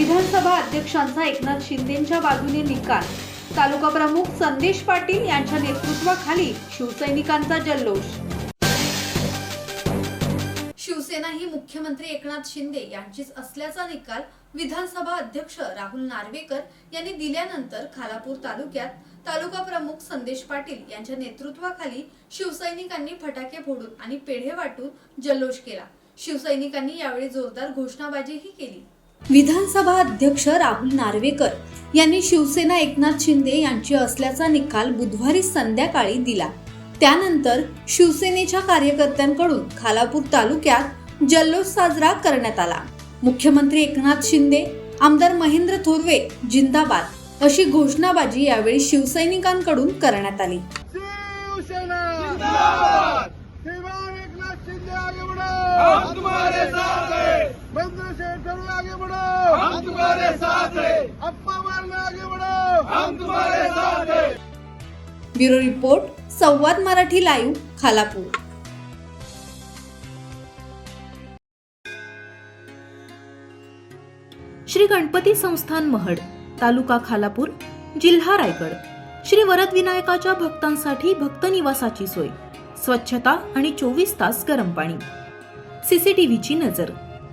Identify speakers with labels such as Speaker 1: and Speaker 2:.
Speaker 1: विधानसभा अध्यक्षांचा एकनाथ शिंदेच्या बाजूने निकाल. तालुका प्रमुख संदेश पाटील यांच्या नेतृत्वाखाली शिवसैनिकांचा जल्लोष.
Speaker 2: शिवसेना ही मुख्यमंत्री एकनाथ शिंदे यांचीच असल्याचा निकाल विधानसभा अध्यक्ष राहुल नार्वेकर यांनी दिल्यानंतर खालापूर तालुक्यात तालुका प्रमुख संदेश पाटील यांच्या नेतृत्वाखाली शिवसैनिकांनी फटाके फोडून आणि पेढे वाटून जल्लोष केला. शिवसैनिकांनी यावेळी जोरदार घोषणाबाजीही केली. विधानसभा अध्यक्ष राहुल नार्वेकर यांनी शिवसेना एकनाथ शिंदे यांची असल्याचा निकाल बुधवारी संध्याकाळी दिला. त्यानंतर शिवसेनेच्या कार्यकर्त्यांकडून खालापूर तालुक्यात जल्लोष साजरा करण्यात आला. मुख्यमंत्री एकनाथ शिंदे आमदार महेंद्र थोरवे जिंदाबाद अशी घोषणाबाजी यावेळी शिवसैनिकांकडून करण्यात आली.
Speaker 3: शिवसेना!
Speaker 4: हैं
Speaker 3: शेठ करूँ आगे बढ़ो
Speaker 4: हम तुम्हारे साथ हैं.
Speaker 3: अप्पा मारना आगे बढ़ो
Speaker 4: हम तुम्हारे साथ हैं.
Speaker 2: Bureau report Samvad Marathi live Khalapur.
Speaker 5: Shri Ganapati संस्थान महड तालुका खालापूर जिल्हा रायगड. श्री वरद विनायकाच्या भक्तांसाठी भक्त निवासाची सोय स्वच्छता आणि चोवीस तास गरम पाणी. सीसीटीव्हीची नजर.